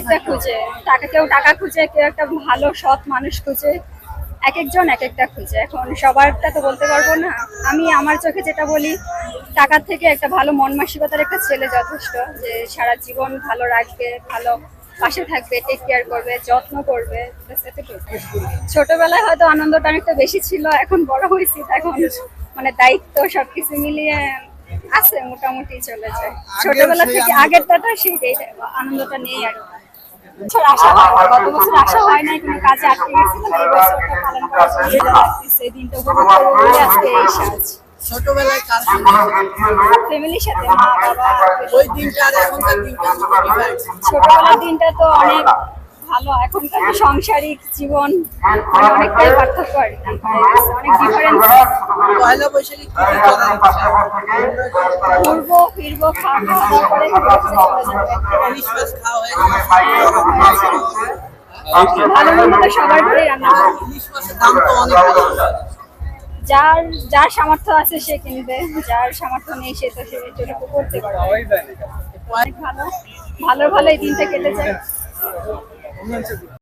একটা খুঁজে। টাকা কেউ টাকা খুঁজে কেউ একটা ভালো সৎ মানুষ খুঁজে। এক একজন এক একটা খুঁজে। এখন সবারটা তো বলতে পারব না। আমি আমার চোখে যেটা বলি টাকার থেকে একটা ভালো মন মানসিকতার একটা ছেলে যথেষ্ট যে সারা জীবন ভালো রাখবে ভালো পাশে থাকবে টেক কেয়ার করবে যত্ন করবে। ছোটবেলায় হয়তো আনন্দটা অনেকটা বেশি ছিল এখন বড় হয়েছি এখন মানে দায়িত্ব সবকিছু মিলিয়ে আছে মোটামুটি চলেছে। ছোটবেলা থেকে আগেরটা সেইটাই আনন্দটা নেই আর। বছর আসা হয় গত বছর আসা হয় নাই কোনো কাজে আটকে গেছিলাম এই বছরটা পালন করার সুবিধা দিনটা উপভোগ করব আজকে এই সাজ ছোটবেলায় কার ফ্যামিলির সাথে মা বাবা ওই দিনটা আর এখনকার দিনটা ছোটবেলার দিনটা তো অনেক ভালো। এখনকার সাংসারিক জীবন মানে অনেকটাই পার্থক্য আর কি। অনেক ডিফারেন্স পয়লা বৈশাখী? ঘুরবো ফিরবো খাওয়া দাওয়া করে হয়ে। ভালো মন্দ তো সবার ঘরেই রান্না। যার যার সামর্থ্য আছে সে কিনবে যার সামর্থ্য নেই সে তো সে করতে পারবে। অনেক ভালো। ভালো ভালো এই দিনটা কেটে যায় Lanjut.